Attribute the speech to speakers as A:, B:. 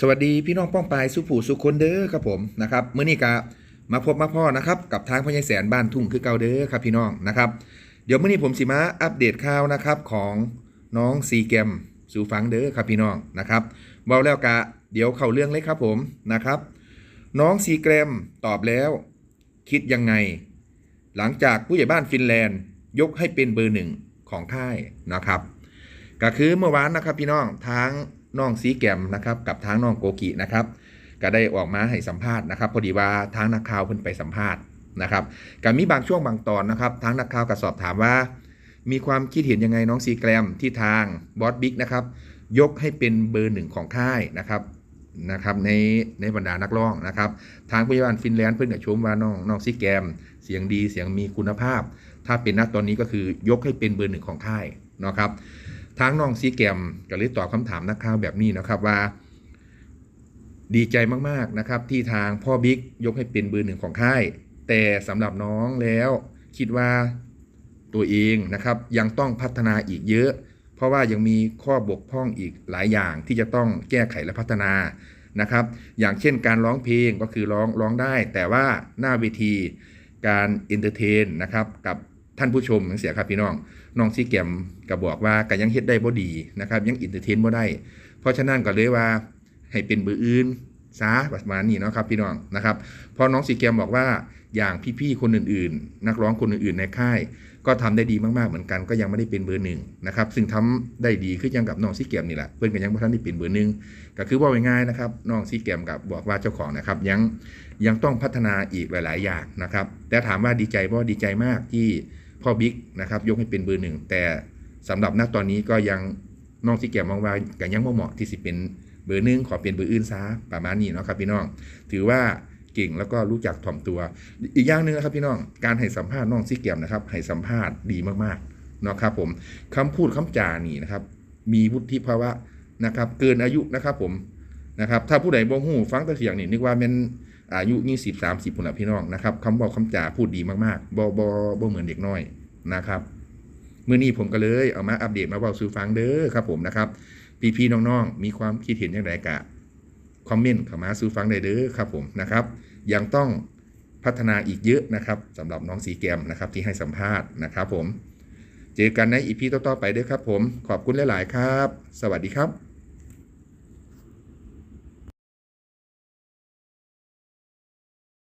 A: สวัสดีพี่น้องป้องปายสุผู้สุคนเด้อครับผมนะครับเมื่อนี้กะมาพบมาพ่อนะครับกับทางพญายแสนบ้านทุ่งคือเก่าเด้อครับพี่น้องนะครับเดี๋ยวเมื่อนี้ผมสิมาอัปเดตข่าวนะครับของน้องซีแกมสู่ฟังเด้อครับพี่น้องนะครับเบาแล้วกะเดี๋ยวเข้าเรื่องเลยครับผมนะครับ น้องซีแกรมตอบแล้ว คิดยังไง หลังจากผู้ใหญ่บ้านฟินแลนด์ ยกให้เป็นเบอร์หนึ่งของค่ายนะครับ ก็คือเมื่อวานนะครับพี่น้องทาง น้องสีแกมนะครับกับทางน้องโกกินะครับก็ได้ออกมาให้สัมภาษณ์นะครับ พอดีว่าทางนักข่าวเพิ่นไปสัมภาษณ์นะครับก็มีบางช่วงบางตอนนะครับทางนักข่าวก็สอบถามว่า มีความคิดเห็นยังไงน้องซีแกรมที่ทางบอสบิ๊กนะครับยกให้เป็นเบอร์หนึ่งของค่ายนะครับนะครับในในบรรดานักร้องนะครับ ทางพยาบาลฟินแลนด์เพิ่นก็ชมว่าน้องน้องซีแกรมเสียงดีเสียงมีคุณภาพ ถ้าเป็นนักตอนนี้ก็คือยกให้เป็นเบอร์หนึ่งของค่ายนะครับ ทางน้องซีแกมก็เลยตอบคำถามนักข่าวแบบนี้นะครับว่า ดีใจมากๆนะครับ ที่ทางพ่อบิ๊กยกให้เป็นเบอร์หนึ่งของค่าย แต่สำหรับน้องแล้วคิดว่าตัวเองนะครับยังต้องพัฒนาอีกเยอะ เพราะว่ายังมีข้อบกพร่องอีกหลายอย่างที่จะต้องแก้ไขและพัฒนานะครับ อย่างเช่นการร้องเพลงก็คือร้องร้องได้ แต่ว่าหน้าเวทีการเอนเตอร์เทนนะครับกับ ท่านผู้ชมเสียครับพี่น้องน้องซีแกมก็บอกว่าก็ยังเฮ็ดได้บ่ดีนะครับ ยังอินเตอร์เทนบ่ได้ เพราะฉะนั้นก็เลยว่าให้เป็นเบอร์อื่นซาประมาณนี้เนาะครับพี่น้องนะครับพอน้องซีแกมบอกว่าอย่างพี่ๆคนอื่นๆ นักร้องคนอื่นๆในค่าย ก็ทำได้ดีมากๆเหมือนกัน ก็ยังไม่ได้เป็นเบอร์หนึ่งนะครับซึ่งทำได้ดีขึ้นยังกับน้องซีแกมนี่แหละเพื่อนก็ยังไม่ทันได้เป็นเบอร์หนึ่งก็คือว่าง่ายๆนะครับน้องซีแกมกับบอกว่าเจ้าของนะครับยังยังต้องพัฒนาอีกหลาย ๆ อย่างนะครับแต่ถามว่าดีใจบ่ดีใจมากที่ พ่อบิ๊กนะครับยกให้เป็นเบอร์หนึ่งแต่สำหรับณตอนนี้ก็ยังน้องที่แกมองว่าก็ยังไม่เหมาะที่สิเป็นเบอร์หนึ่งขอเป็นเบอร์อื่นซะประมาณนี้เนาะครับพี่น้อง ถือว่าเก่งแล้วก็รู้จักถ่อมตัว อีกอย่างหนึ่งนะครับพี่น้องการให้สัมภาษณ์น้องซีแกมนะครับให้สัมภาษณ์ดีมากๆเนาะครับผมคำพูดคำจานี่นะครับ มีวุฒิภาวะนะครับ เกินอายุนะครับผมนะครับ ถ้าผู้ใดบ่ฮู้ฟังต่เสียงนี่นึกว่าเป็นอายุ20 30พุ่นละพี่น้องนะครับคำบอกคำจาพูดดีมากๆบ่บ่บ่เหมือนเด็กน้อย นะครับเมื่อนี้ผมก็เลยเอามาอัปเดตมาเบาสู่ฟังเด้อครับผมนะครับ พี่ๆน้องๆ มีความคิดเห็นอย่างไรกะคอมเมนต์เข้ามาสู่ฟังได้เด้อครับผมนะครับยังต้องพัฒนาอีกเยอะนะครับสำหรับน้องสีแกมนะครับที่ให้สัมภาษณ์นะครับผม เจอกันในอีพีต่อๆไปเด้อครับผม ขอบคุณหลาย ๆ ครับ สวัสดีครับ